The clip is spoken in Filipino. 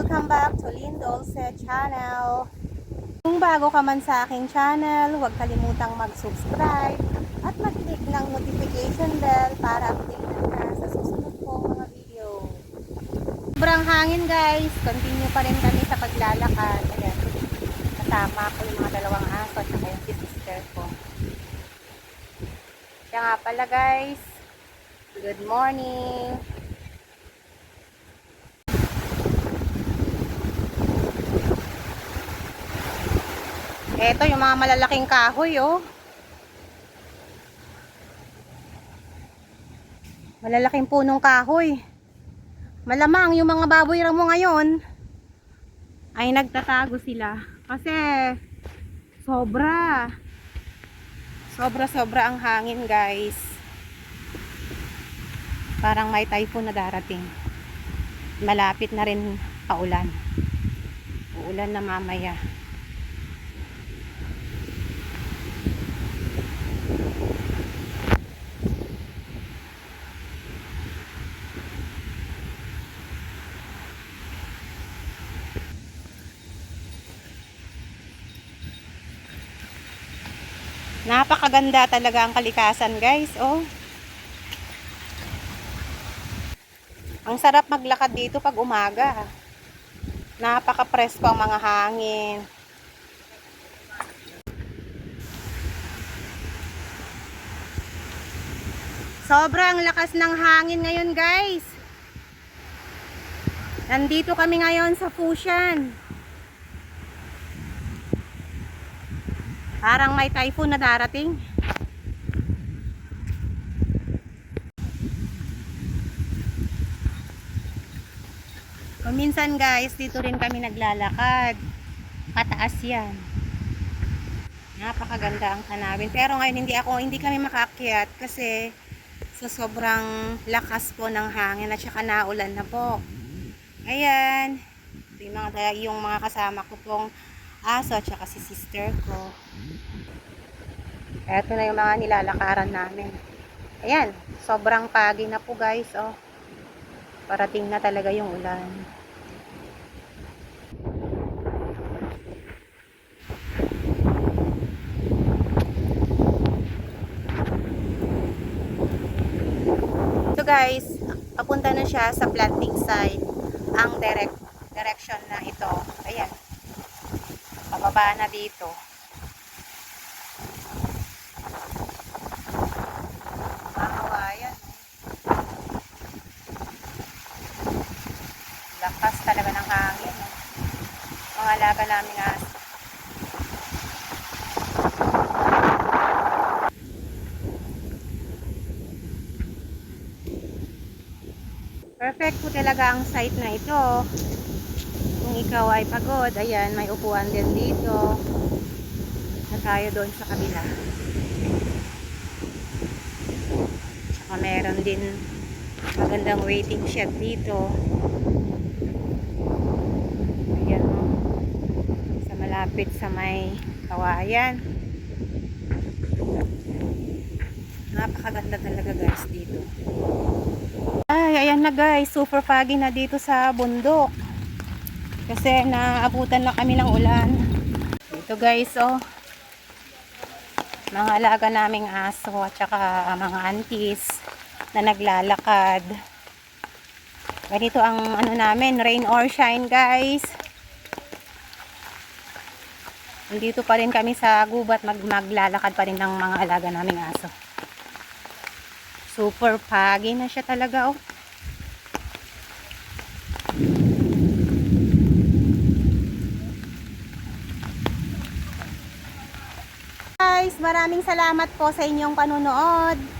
Welcome back to Lynn Dolce Channel. Kung bago ka man sa aking channel, huwag kalimutang mag-subscribe at mag-click ng notification bell para updated ka sa susunod kong mga video. Sobrang hangin guys. Continue pa rin kami sa paglalakad. Ayan. Kasama ko yung mga dalawang aso at saka yung si sister ko. Kaya nga pala guys. Good morning. Eto yung mga malalaking kahoy oh. Malalaking punong kahoy. Malamang yung mga baboy mo ngayon ay nagtatago sila. Kasi sobra. Sobra sobra ang hangin guys. Parang may typhoon na darating. Malapit na rin paulan. Uulan na mamaya Napakaganda talaga ang kalikasan, guys. Oh. Ang sarap maglakad dito pag umaga. Napaka-presko ang mga hangin. Sobrang lakas ng hangin ngayon, guys. Nandito kami ngayon sa Fushan. Parang may typhoon na darating. Kuminsan guys, dito rin kami naglalakad. Pataas yan. Napakaganda ang tanawin. Pero ngayon hindi ako, hindi kami makakyat kasi sa sobrang lakas po ng hangin at saka naulan na po. Ayan. Ito yung mga, yung mga kasama ko pong aso at saka si sister ko. Ito na yung mga nilalakaran namin. Ayan, sobrang pagi na po guys, oh. Parating na talaga yung ulan. So guys, papunta na siya sa planting site. Ang direct direction na ito. Ayan. Pababa na dito. Kawayan. Lakas talaga ng hangin. No? Mga alaga namin aso. Perfect po talaga ang site na ito. Kung ikaw ay pagod, ayan, may upuan din dito. Na tayo doon sa kabila. Tsaka meron din magandang waiting shed dito. Ayan o. Sa malapit sa may kawayan. Napakaganda talaga guys dito. Ay, ayan na guys. Super foggy na dito sa bundok. Kasi naabutan na kami ng ulan. Dito guys, oh. Mga alaga naming aso at saka mga aunties na naglalakad. Ganito ang ano namin, rain or shine guys. Nandito pa rin kami sa gubat mag maglalakad pa rin ng mga alaga naming aso. Super pagi na siya talaga oh. Guys, maraming salamat po sa inyong panunood.